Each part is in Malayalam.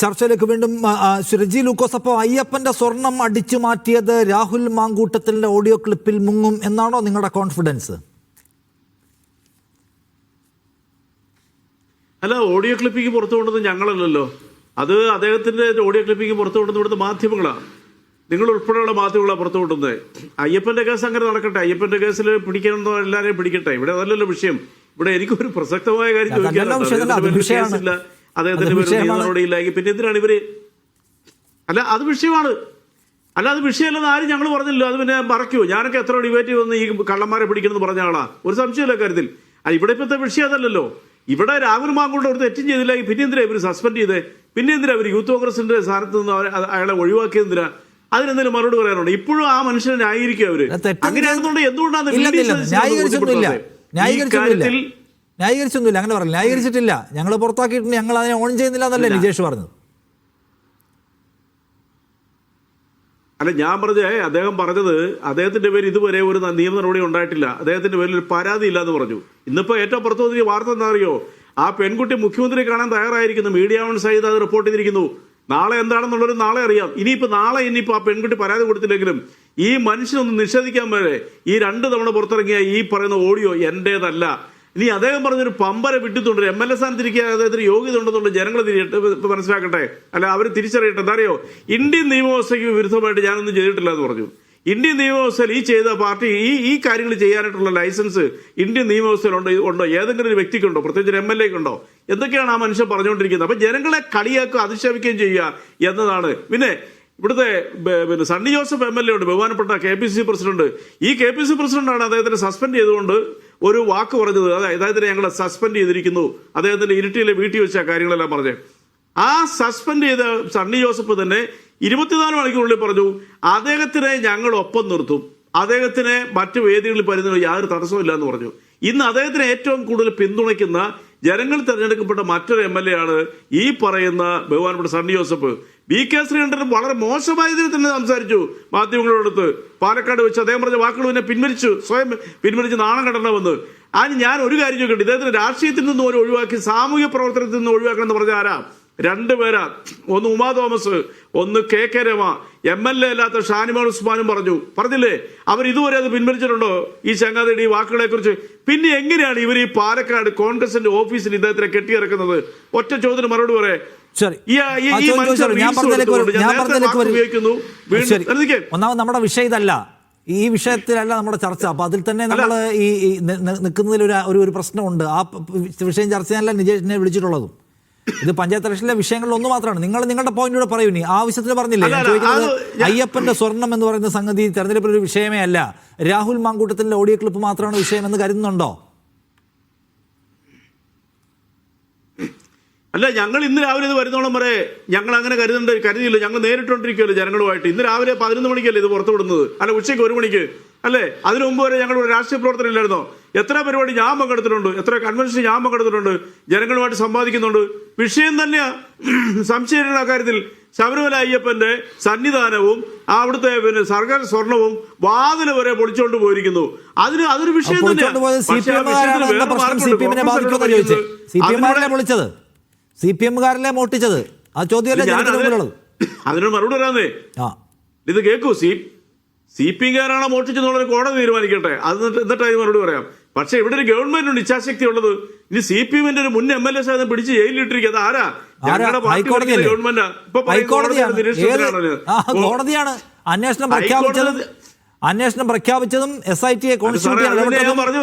ചർച്ചയിലേക്ക് വീണ്ടും സുരജി ലൂക്കോസ് അപ്പോൾ അയ്യപ്പന്റെ സ്വർണം അടിച്ചു മാറ്റിയത് രാഹുൽ മാങ്കൂട്ടത്തിന്റെ ഓഡിയോ ക്ലിപ്പിൽ മുങ്ങും എന്നാണോ നിങ്ങളുടെ കോൺഫിഡൻസ്? അല്ല ഓഡിയോ ക്ലിപ്പിക്ക് പുറത്തു കൊണ്ടത് ഞങ്ങളല്ലല്ലോ. അത് അദ്ദേഹത്തിന്റെ ഓഡിയോ ക്ലിപ്പിക്ക് പുറത്തു കൊണ്ടത് ഇവിടുത്തെ മാധ്യമങ്ങളാണ് നിങ്ങൾ ഉൾപ്പെടെയുള്ള മാധ്യമങ്ങളാണ് പുറത്തു കൊണ്ടുവന്നത്. അയ്യപ്പന്റെ കേസ് അങ്ങനെ നടക്കട്ടെ. അയ്യപ്പന്റെ കേസിൽ പിടിക്കണമെന്നോ എല്ലാവരെയും പിടിക്കട്ടെ. ഇവിടെ അതല്ലല്ലോ വിഷയം. ഇവിടെ എനിക്കൊരു പ്രസക്തമായ കാര്യം അതല്ല അദ്ദേഹത്തിന്റെ. നിയമനടപടിയില്ല പിന്നെ എന്തിനാണ് ഇവർ? അല്ല അത് വിഷയമാണ്. അല്ല അത് വിഷയമല്ലെന്ന് ആരും ഞങ്ങൾ പറഞ്ഞില്ല അത് പിന്നെ മറയ്ക്കുമോ ഞാനൊക്കെ എത്ര ഡിബേറ്റ് വന്ന് ഈ കള്ളന്മാരെ പിടിക്കണമെന്ന് പറഞ്ഞ ആളാ. ഒരു സംശയമില്ല കാര്യത്തിൽ. അത് ഇവിടെ ഇപ്പോഴത്തെ വിഷയം അതല്ലല്ലോ. ഇവിടെ രാഹുൽ മാങ്കൂടെ ഒരു തെറ്റും ചെയ്തില്ല. പിന്നെ എന്തിനാ ഇവർ സസ്പെൻഡ് ചെയ്തേ? പിന്നെ എന്തിനാ ഇവർ യൂത്ത് കോൺഗ്രസിന്റെ സ്ഥാനത്ത് നിന്ന് അയാളെ ഒഴിവാക്കിയതിനാ അതിനെന്തെങ്കിലും മറുപടി പറയാനുണ്ട്? ഇപ്പോഴും ആ മനുഷ്യനെ ന്യായീകരിക്കുക അവർ. അങ്ങനെയാണെന്നുണ്ടെങ്കിൽ എന്തുകൊണ്ടാണ് കാര്യത്തിൽ ന്യായീകരിച്ചൊന്നുമില്ല അങ്ങനെ പറഞ്ഞു ന്യായീകരിച്ചിട്ടില്ല. ഞങ്ങൾ പുറത്താക്കിയിട്ടുണ്ട് ഞങ്ങൾ അതിനെ ഓൺ ചെയ്യുന്നില്ല എന്നല്ലേ നിജേഷ് പറഞ്ഞത്? അല്ല ഞാൻ പറഞ്ഞേ അദ്ദേഹം പറഞ്ഞത് അദ്ദേഹത്തിന്റെ പേര് ഇതുവരെ ഒരു നിയമ നടപടി ഉണ്ടായിട്ടില്ല. അദ്ദേഹത്തിന്റെ പേരിൽ ഒരു പരാതി ഇല്ല എന്ന് പറഞ്ഞു. ഇന്നിപ്പോ ഏറ്റവും പുറത്തു വന്നിരിക്കുന്ന വാർത്ത എന്താ അറിയോ ആ പെൺകുട്ടി മുഖ്യമന്ത്രി കാണാൻ തയ്യാറായിരിക്കുന്നു. മീഡിയ വൺ സഹിത് അത് റിപ്പോർട്ട് ചെയ്തിരിക്കുന്നു. നാളെ എന്താണെന്നുള്ളത് നാളെ അറിയാം. ഇനിയിപ്പോ നാളെ ഇനിയിപ്പോ ആ പെൺകുട്ടി പരാതി കൊടുത്തില്ലെങ്കിലും ഈ മനുഷ്യനൊന്ന് നിഷേധിക്കാൻ വരെ ഈ രണ്ട് തവണ പുറത്തിറങ്ങിയ ഈ പറയുന്ന ഓഡിയോ എന്റേതല്ല. ഇനി അദ്ദേഹം പറഞ്ഞൊരു പമ്പര വിട്ടിട്ടുണ്ട് എം എൽ എ സ്ഥാനത്തിരിക്കാൻ അദ്ദേഹത്തിന് യോഗ്യത ഉണ്ടെന്നുണ്ട് ജനങ്ങൾ തിരിയട്ടെ മനസ്സിലാക്കട്ടെ. അല്ല അവർ തിരിച്ചറിയട്ടെ. എന്താ അറിയോ? ഇന്ത്യൻ നിയമവ്യവസ്ഥയ്ക്ക് വിരുദ്ധമായിട്ട് ഞാനൊന്നും ചെയ്തിട്ടില്ല എന്ന് പറഞ്ഞു. ഇന്ത്യൻ നിയമവ്യവസ്ഥയിൽ ഈ ചെയ്ത പാർട്ടി ഈ ഈ കാര്യങ്ങൾ ചെയ്യാനായിട്ടുള്ള ലൈസൻസ് ഇന്ത്യൻ നിയമവ്യവസ്ഥയിൽ ഉണ്ടോ ഏതെങ്കിലും ഒരു വ്യക്തിക്കുണ്ടോ? പ്രത്യേകിച്ച് എം എൽ എക്കുണ്ടോ എന്തൊക്കെയാണ് ആ മനുഷ്യൻ പറഞ്ഞുകൊണ്ടിരിക്കുന്നത്? അപ്പൊ ജനങ്ങളെ കളിയാക്കുക അധിക്ഷേപിക്കുകയും ചെയ്യുക എന്നതാണ്. പിന്നെ ഇവിടുത്തെ പിന്നെ Sunny Joseph M L A ഉണ്ട്. ബഹുമാനപ്പെട്ട കെ പി സി പ്രസിഡന്റ്. ഈ കെ പി സി പ്രസിഡന്റാണ് അദ്ദേഹത്തിന് സസ്പെൻഡ് ചെയ്തുകൊണ്ട് ഒരു വാക്ക് പറഞ്ഞത് അതായത് അദ്ദേഹത്തിനെ ഞങ്ങളെ സസ്പെൻഡ് ചെയ്തിരിക്കുന്നു. അദ്ദേഹത്തിന്റെ ഇരുട്ടിയിലെ വീട്ടിൽ വെച്ച കാര്യങ്ങളെല്ലാം പറഞ്ഞത് ആ സസ്പെൻഡ് ചെയ്ത സണ്ണി ജോസഫ് തന്നെ ഇരുപത്തിനാല് മണിക്കൂറിനുള്ളിൽ പറഞ്ഞു അദ്ദേഹത്തിനെ ഞങ്ങൾ ഒപ്പം നിർത്തും. അദ്ദേഹത്തിനെ മറ്റു വേദികളിൽ വരുന്നതിന് യാതൊരു തടസ്സമില്ല എന്ന് പറഞ്ഞു. ഇന്ന് അദ്ദേഹത്തിന് ഏറ്റവും കൂടുതൽ പിന്തുണയ്ക്കുന്ന ജനങ്ങൾ തിരഞ്ഞെടുക്കപ്പെട്ട മറ്റൊരു എം എൽ എ ആണ് ഈ പറയുന്ന ബഹുമാനപ്പെട്ട സണ്ണി ജോസഫ്. വി കെ ശ്രീകണ്ഠൻ വളരെ മോശമായ രീതിയിൽ തന്നെ സംസാരിച്ചു മാധ്യമങ്ങളോടത്ത് പാലക്കാട് വെച്ച് അദ്ദേഹം പറഞ്ഞ വാക്കുകൾ പിന്നെ പിൻവലിച്ചു സ്വയം പിൻവലിച്ച് നാണം കണ്ടണമെന്ന് അതിന് ഞാൻ ഒരു കാര്യം ചോദിക്കട്ടെ ഇദ്ദേഹത്തിന് രാഷ്ട്രീയത്തിൽ നിന്ന് ഒരു ഒഴിവാക്കി സാമൂഹ്യ പ്രവർത്തനത്തിൽ നിന്ന് ഒഴിവാക്കണം എന്ന് പറഞ്ഞ ആരാ? രണ്ടുപേരാ ഒന്ന് ഉമാ തോമസ് ഒന്ന് K K Rema. M L A അല്ലാത്ത ഷാനിമോൾ ഉസ്മാനും പറഞ്ഞു. പറഞ്ഞില്ലേ? അവർ ഇതുവരെ അത് പിൻവലിച്ചിട്ടുണ്ടോ? ഈ ചങ്ങാതിയുടെ ഈ വാക്കുകളെ കുറിച്ച് പിന്നെ എങ്ങനെയാണ് ഇവർ ഈ പാലക്കാട് കോൺഗ്രസിന്റെ ഓഫീസിൽ ഇദ്ദേഹത്തിനെ കെട്ടിയിറക്കുന്നത്? ഒറ്റ ചോദ്യത്തിന് മറുപടി പറയേ. ഒന്നാമത് നമ്മുടെ വിഷയം ഇതല്ല ഈ വിഷയത്തിലല്ല നമ്മുടെ ചർച്ച. അപ്പൊ അതിൽ തന്നെ നമ്മൾ ഈ നിൽക്കുന്നതിൽ ഒരു ഒരു പ്രശ്നമുണ്ട്. ആ വിഷയം ചർച്ച ചെയ്യാനല്ല നിജേഷിനെ വിളിച്ചിട്ടുള്ളതും. ഇത് പഞ്ചായത്ത് ഇലക്ഷനിലെ വിഷയങ്ങളിൽ ഒന്ന് മാത്രമാണ്. നിങ്ങൾ നിങ്ങളുടെ പോയിന്റ് കൂടെ പറയൂ ഇനി. ആവശ്യത്തിൽ പറഞ്ഞില്ലേ? അയ്യപ്പന്റെ സ്വർണം എന്ന് പറയുന്ന സംഗതി തെരഞ്ഞെടുപ്പിൽ ഒരു വിഷയമേ അല്ല. രാഹുൽ മാങ്കൂട്ടത്തിന്റെ ഓഡിയോ ക്ലിപ്പ് മാത്രമാണ് വിഷയമെന്ന് കരുതുന്നുണ്ടോ? അല്ല ഞങ്ങൾ ഇന്ന് രാവിലെ ഇത് വരുന്നോളം വരെ ഞങ്ങൾ അങ്ങനെ കരുതേണ്ട കരുതിയില്ല. ഞങ്ങൾ നേരിട്ടുകൊണ്ടിരിക്കുമല്ലോ ജനങ്ങളുമായിട്ട്. ഇന്ന് രാവിലെ പതിനൊന്ന് മണിക്കല്ലേ ഇത് പുറത്തു വിടുന്നത് അല്ല ഉച്ചയ്ക്ക് ഒരു മണിക്ക്. അല്ലേ? അതിനു മുമ്പ് വരെ ഞങ്ങൾ ഒരു രാഷ്ട്രീയ പ്രവർത്തനം ഇല്ലായിരുന്നോ? എത്ര പരിപാടി ഞാൻ പങ്കെടുത്തിട്ടുണ്ട് എത്ര കൺവെൻഷൻ ഞാൻ പങ്കെടുത്തിട്ടുണ്ട് ജനങ്ങളുമായിട്ട് സംവാദിക്കുന്നുണ്ട്. വിഷയം തന്നെയാണ് സംശയമുള്ള കാര്യത്തിൽ ശബരിമല അയ്യപ്പന്റെ സന്നിധാനവും അവിടുത്തെ പിന്നെ സർക്കാർ സ്വർണവും വാതിൽ വരെ പൊളിച്ചുകൊണ്ട് പോയിരിക്കുന്നു. അതിന് അതൊരു വിഷയം തന്നെയാണ് സി പി മോട്ടിച്ചത് ആ അതിനോട് മറുപടി വരാന്നേ ഇത് കേൾക്കൂ സി സി പി കാരാണോ മോഷ്ടിച്ചെന്നുള്ളത് കോടതി തീരുമാനിക്കട്ടെ. അത് എന്നിട്ട് എന്നിട്ട് അതിന് മറുപടി പറയാം? പക്ഷെ ഇവിടെ ഒരു ഗവൺമെന്റിനുണ്ട് ഇച്ഛാശക്തി ഉള്ളത് ഇനി സി പി എമ്മിന്റെ ഒരു മുൻ എം എൽ എ സാധനം പിടിച്ച് ജയിലിലിട്ടിരിക്കുന്നത് ആരാ? ആരാ? ഞങ്ങളുടെ പാർട്ടി ഗവൺമെന്റ്. ഇപ്പൊ കോടതിയാണ് അന്വേഷണം പ്രഖ്യാപിച്ചതും അന്വേഷണം പ്രഖ്യാപിച്ചതും എസ് ഐ ടിയെ അത്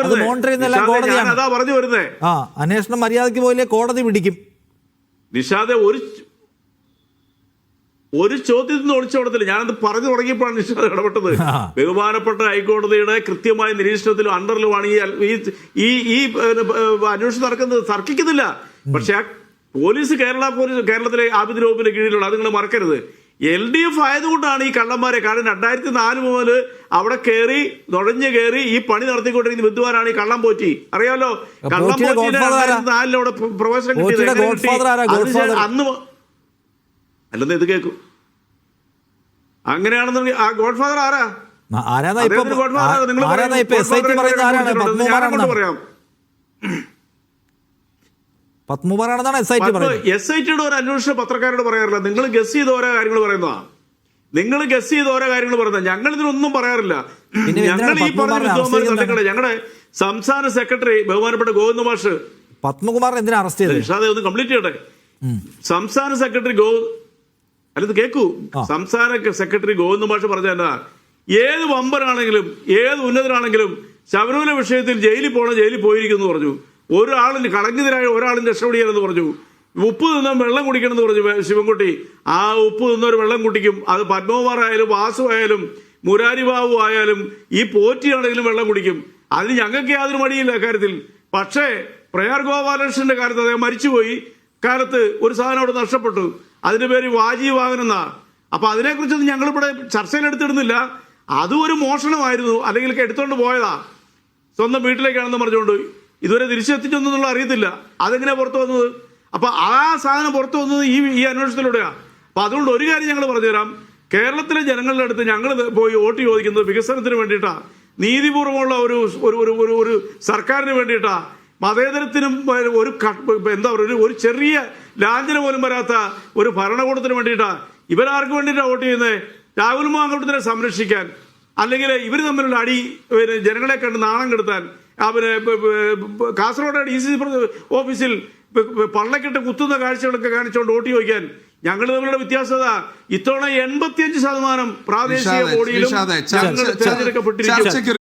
അത് മോണിറ്റർ ചെയ്യുന്ന കോടതിയാണ്. അതാ അന്വേഷണം മര്യാദയ്ക്ക് പോയില്ലേ? കോടതി പിടിക്കും. നിഷാദെ ഒരു ഒരു ചോദ്യത്തിൽ നിന്ന് ഒളിച്ചോടത്തില്ല ഞാനത് പറഞ്ഞു തുടങ്ങിയപ്പോഴാണ് നിഷാദ് ഇടപെട്ടത്. ബഹുമാനപ്പെട്ട ഹൈക്കോടതിയുടെ കൃത്യമായ നിരീക്ഷണത്തിലും അണ്ടറിലുമാണ് ഈ ഈ ഈ അന്വേഷണം നടക്കുന്നത്. തർക്കിക്കുന്നില്ല. പക്ഷെ ആ പോലീസ് കേരള പോലീസ് കേരളത്തിലെ ആഭ്യന്തര വകുപ്പിന്റെ കീഴിലുള്ള അത് നിങ്ങൾ മറക്കരുത്. എൽ ഡി എഫ് ആയതുകൊണ്ടാണ് ഈ കള്ളന്മാരെ കാരണം രണ്ടായിരത്തി നാല് മുതൽ അവിടെ കയറി നുഴഞ്ഞു കയറി ഈ പണി നടത്തിക്കൊണ്ടിരിക്കുന്ന വിദ്വാനാണ് ഈ കള്ളം പോറ്റി. അറിയാമല്ലോ കള്ളം പോറ്റി രണ്ടായിരത്തി നാലിൽ അവിടെ പ്രവേശനം കിട്ടിയത്? അന്ന് അല്ലെന്ന് ഇത് കേൾക്കും. അങ്ങനെയാണെന്നുണ്ടെങ്കിൽ ആ ഗോഡ് ഫാദർ ആരാ? എസ് ഐ ടിയുടെ ഒരു അന്വേഷണ പത്രക്കാരോട് പറയാറില്ല. നിങ്ങൾ ഗസ് ചെയ്ത് ഓരോ കാര്യങ്ങൾ പറയുന്നതാ. നിങ്ങൾ ഗസ് ചെയ്ത് ഓരോ കാര്യങ്ങൾ പറയുന്നത്. ഞങ്ങൾ ഇതിനൊന്നും പറയാറില്ല ഞങ്ങൾ ഈ പറഞ്ഞ ഞങ്ങളുടെ സംസ്ഥാന സെക്രട്ടറി ബഹുമാനപ്പെട്ട ഗോവിന്ദ മാഷ്. പത്മകുമാർ എന്തിനാ അറസ്റ്റ് ചെയ്തത്? ഒന്ന് കംപ്ലീറ്റ് ചെയ്യട്ടെ. സംസ്ഥാന സെക്രട്ടറി ഗോ അല്ല ഇത് കേക്കൂ. സംസ്ഥാന സെക്രട്ടറി ഗോവിന്ദ മാഷ് പറഞ്ഞ എന്താ? ഏത് വമ്പനാണെങ്കിലും ഏത് ഉന്നതനാണെങ്കിലും ശബരിമല വിഷയത്തിൽ ജയിലിൽ പോകണം ജയിലിൽ പോയിരിക്കുന്നു പറഞ്ഞു. ഒരാളിന് കളങ്കിതരായ ഒരാളിന് രക്ഷപ്പെടിയാലെന്ന് പറഞ്ഞു. ഉപ്പ് തിന്നാൻ വെള്ളം കുടിക്കണം എന്ന് പറഞ്ഞു ശിവൻകുട്ടി. ആ ഉപ്പ് തിന്നൊരു വെള്ളം കുടിക്കും. അത് പത്മകുമാർ ആയാലും വാസു ആയാലും മുരാരി ബാബു ആയാലും ഈ പോറ്റിയാണെങ്കിലും വെള്ളം കുടിക്കും. അതിന് ഞങ്ങൾക്ക് യാതൊരു മടിയില്ല കാര്യത്തിൽ പക്ഷേ പ്രയാർ ഗോപാലകൃഷ്ണന്റെ കാലത്ത് അദ്ദേഹം മരിച്ചുപോയി. കാലത്ത് ഒരു സാധനം അവിടെ നഷ്ടപ്പെട്ടു. അതിന്റെ പേര് വാജി വാഹനം എന്നാ. അപ്പൊ അതിനെക്കുറിച്ചൊന്നും ഞങ്ങളിവിടെ ചർച്ചയിലെടുത്തിടുന്നില്ല. അതും ഒരു മോഷണമായിരുന്നു. അല്ലെങ്കിൽ എടുത്തോണ്ട് പോയതാ. സ്വന്തം വീട്ടിലേക്കാണെന്ന് പറഞ്ഞുകൊണ്ട് ഇതുവരെ തിരിച്ചെത്തിച്ചൊന്നുള്ള അറിയത്തില്ല. അതെങ്ങനെ പുറത്തു വന്നത്? അപ്പൊ ആ സാധനം പുറത്തു വന്നത് ഈ ഈ അന്വേഷണത്തിലൂടെയാ. അപ്പൊ അതുകൊണ്ട് ഒരു കാര്യം ഞങ്ങൾ പറഞ്ഞുതരാം. കേരളത്തിലെ ജനങ്ങളുടെ അടുത്ത് ഞങ്ങൾ പോയി വോട്ട് ചോദിക്കുന്നത് വികസനത്തിന് വേണ്ടിയിട്ടാ. നീതിപൂർവമുള്ള ഒരു ഒരു ഒരു സർക്കാരിന് വേണ്ടിയിട്ടാ. മതേതരത്തിനും ഒരു എന്താ പറയുക ഒരു- ചെറിയ ലാഞ്ചന പോലും വരാത്ത ഒരു ഭരണകൂടത്തിന് വേണ്ടിയിട്ടാ ഇവരാർക്ക് വേണ്ടിയിട്ടാ വോട്ട് ചെയ്യുന്നത്? രാഹുൽ മാങ്കോട്ടത്തിനെ സംരക്ഷിക്കാൻ അല്ലെങ്കിൽ ഇവർ തമ്മിലുള്ള അടി പിന്നെ ജനങ്ങളെ കണ്ട് നാണം കെടുത്താൻ ആ പിന്നെ കാസർഗോഡ് ഡി സി സി ഓഫീസിൽ പള്ളക്കെട്ട് കുത്തുന്ന കാഴ്ചകളൊക്കെ കാണിച്ചുകൊണ്ട് വോട്ട് ചോദിക്കാൻ ഞങ്ങൾ തമ്മിലുള്ള വ്യത്യാസത. ഇത്തവണ എൺപത്തിയഞ്ച് ശതമാനം പ്രാദേശിക ബോഡിയിലും തെരഞ്ഞെടുക്കപ്പെട്ടിരിക്കുന്നു. ഞങ്ങൾ തെരഞ്ഞെടുക്കപ്പെട്ടിരിക്കും